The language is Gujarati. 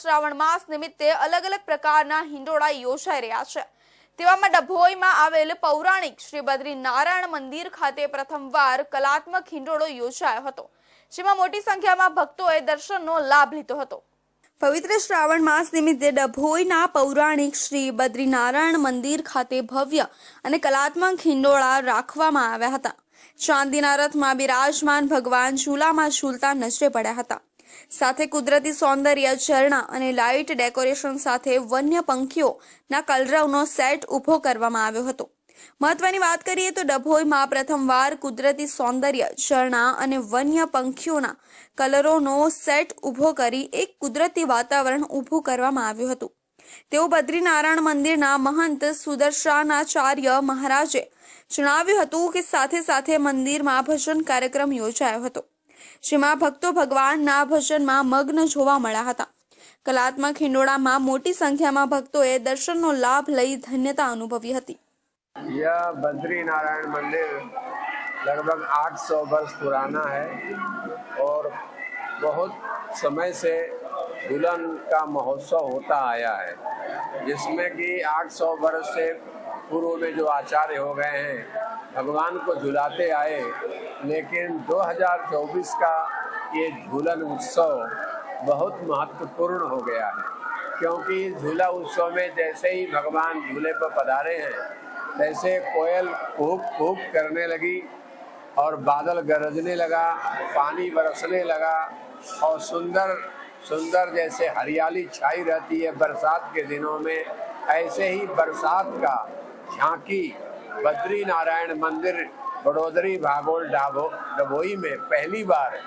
શ્રાવણ માસ નિમિત્તે અલગ અલગ પ્રકારના હિંડોળા યોજાઈ રહ્યા છે. તેવામાં ડભોઈમાં આવેલ પૌરાણિક શ્રી બદ્રી નારાયણ મંદિર ખાતે પ્રથમવાર કલાત્મક હિંડોળો યોજાયો હતો, જેમાં મોટી સંખ્યામાં ભક્તોએ દર્શનનો લાભ લીધો હતો. પવિત્ર શ્રાવણ માસ નિમિત્તે ડભોઈના પૌરાણિક શ્રી બદ્રીનારાયણ મંદિર ખાતે ભવ્ય અને કલાત્મક હિંડોળા રાખવામાં આવ્યા હતા. ચાંદીના રથમાં બિરાજમાન ભગવાન ઝૂલામાં ઝૂલતા નજરે પડ્યા હતા. સાથે કુદરતી સૌંદર્ય, ઝરણા અને લાઇટ ડેકોરેશન સાથે વન્ય પંખીઓના કલરવનો સેટ ઊભો કરવામાં આવ્યો હતો. મહત્વની વાત કરીએ તો ડભોઈમાં પ્રથમવાર કુદરતી સૌંદર્ય, ઝરણા અને વન્ય પંખીઓના કલરોનો સેટ ઊભો કરી એક કુદરતી વાતાવરણ ઊભું કરવામાં આવ્યું હતું. તેઓ બદ્રીનારાયણ મંદિરના મહંત સુદર્શનાચાર્ય મહારાજે જણાવ્યું હતું કે સાથે સાથે મંદિરમાં ભજન કાર્યક્રમ યોજાયો હતો. જેમાં ભક્તો ભગવાનના ભજનમાં મગ્ન જોવા મળ્યા હતા કલાત્મક હિંડોળામાં મોટી સંખ્યામાં ભક્તોએ દર્શનનો લાભ લઈ ધન્યતા અનુભવી હતી यह बद्री नारायण मंदिर लगभग 800 वर्ष पुराना है और बहुत समय से दुल्हन का महोत्सव होता आया है जिसमें कि 800 वर्ष से पूर्व में जो आचार्य हो गए हैं, भगवान को झुलाते आए। लेकिन 2024 का ये झूलन उत्सव बहुत महत्वपूर्ण हो गया है। क्योंकि झूला उत्सव में जैसे ही भगवान झूले पर पधारे हैं, वैसे कोयल कूक कूक करने लगी और बादल गरजने लगा, पानी बरसने लगा और सुंदर सुंदर जैसे हरियाली छाई रहती है बरसात के दिनों में, ऐसे ही बरसात का झांकी बद्री नारायण मंदिर बड़ोदरी भागोल डाबो डबोई में पहली बार